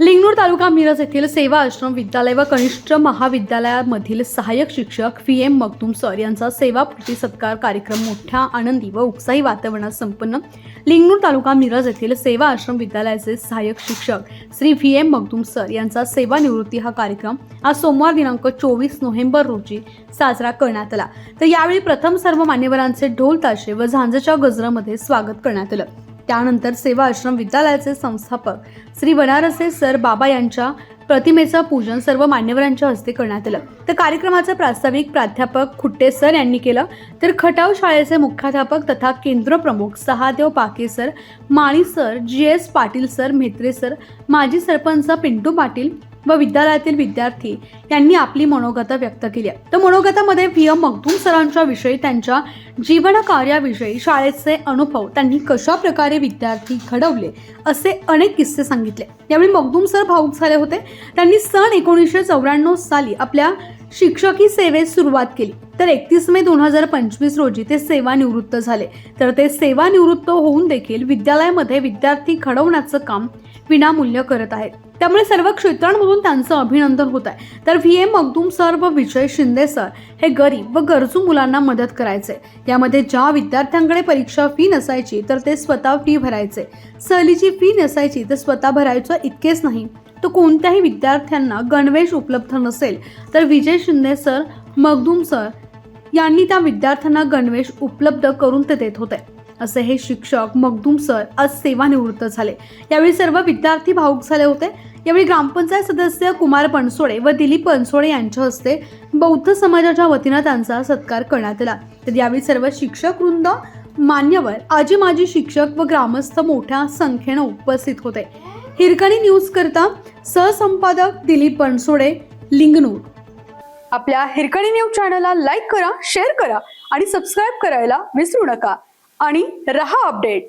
लिंगणूर तालुका मिरज येथील सेवा आश्रम विद्यालय व कनिष्ठ महाविद्यालयामधील सहाय्यक शिक्षक व्ही एम मगदूम सर यांचा सेवापूर्ती सत्कार कार्यक्रम मोठ्या आनंदी व उत्साही वातावरणात संपन्न लिंगणूर तालुका मिरज येथील सेवा आश्रम विद्यालयाचे सहाय्यक शिक्षक Shri V M Magdum sir यांचा सेवानिवृत्ती हा कार्यक्रम आज सोमवार दिनांक चोवीस नोव्हेंबर रोजी साजरा करण्यात आला. तर यावेळी प्रथम सर्व मान्यवरांचे ढोल ताशे व झांजच्या गजरामध्ये स्वागत करण्यात आलं. त्यानंतर सेवा आश्रम विद्यालयाचे संस्थापक श्री बनारसे सर बाबा यांच्या प्रतिमेचं पूजन सर्व मान्यवरांच्या हस्ते करण्यात आलं. तर कार्यक्रमाचं प्रास्ताविक प्राध्यापक खुट्टे सर यांनी केलं. तर खटाव शाळेचे मुख्याध्यापक तथा केंद्रप्रमुख Sahadev Pake sir Mali sir G S Patil sir Mhetre sir माजी सरपंच पिंटू पाटील व विद्यालयातील विद्यार्थी त्यांनी आपली मनोगत व्यक्त केली आहे. तर मनोगतामध्ये व्ही एम मखदूम सरांच्या विषयी त्यांच्या जीवन कार्याविषयी शाळेचे अनुभव त्यांनी कशा प्रकारे विद्यार्थी घडवले असे अनेक किस्से सांगितले. यावेळी मखदूम सर भाऊक झाले होते. त्यांनी सन एकोणीसशे चौऱ्याण्णव साली आपल्या शिक्षकी सेवेत सुरुवात केली. तर एकतीस मे दोन हजार पंचवीस रोजी ते सेवानिवृत्त झाले. तर ते सेवानिवृत्त होऊन देखील विद्यालयामध्ये विद्यार्थी घडवण्याचं काम विनामूल्य करत आहेत. त्यामुळे सर्व क्षेत्रांमधून त्यांचं अभिनंदन होत आहे. तर तर व्ही एम मगदूम सर व विजय शिंदे सर हे गरीब व गरजू मुलांना मदत करायचे. यामध्ये ज्या विद्यार्थ्यांकडे परीक्षा फी नसायची तर ते स्वतः फी भरायचे. सहलीची फी नसायची तर स्वतः भरायचं इतकेच नाही. तर कोणत्याही विद्यार्थ्यांना गणवेश उपलब्ध नसेल तर विजय शिंदे सर मगदूम सर यांनी त्या विद्यार्थ्यांना गणवेश उपलब्ध करून ते देत होते. असे हे शिक्षक मगदूम सर आज सेवानिवृत्त झाले. यावेळी सर्व विद्यार्थी भाऊक झाले होते. यावेळी ग्रामपंचायत सदस्य कुमार पणसोडे व दिलीप पणसोडे यांच्या हस्ते बौद्ध समाजाच्या वतीनं त्यांचा सत्कार करण्यात आला. तर यावेळी सर्व शिक्षक वृंद मान्यवर आजी माजी शिक्षक व ग्रामस्थ मोठ्या संख्येनं उपस्थित होते. हिरकणी न्यूज करता सहसंपादक दिलीप पणसोडे लिंगनूर. आपल्या हिरकणी न्यूज चॅनलला लाईक करा शेअर करा आणि सबस्क्राईब करायला विसरू नका. आणि रहा अपडेट.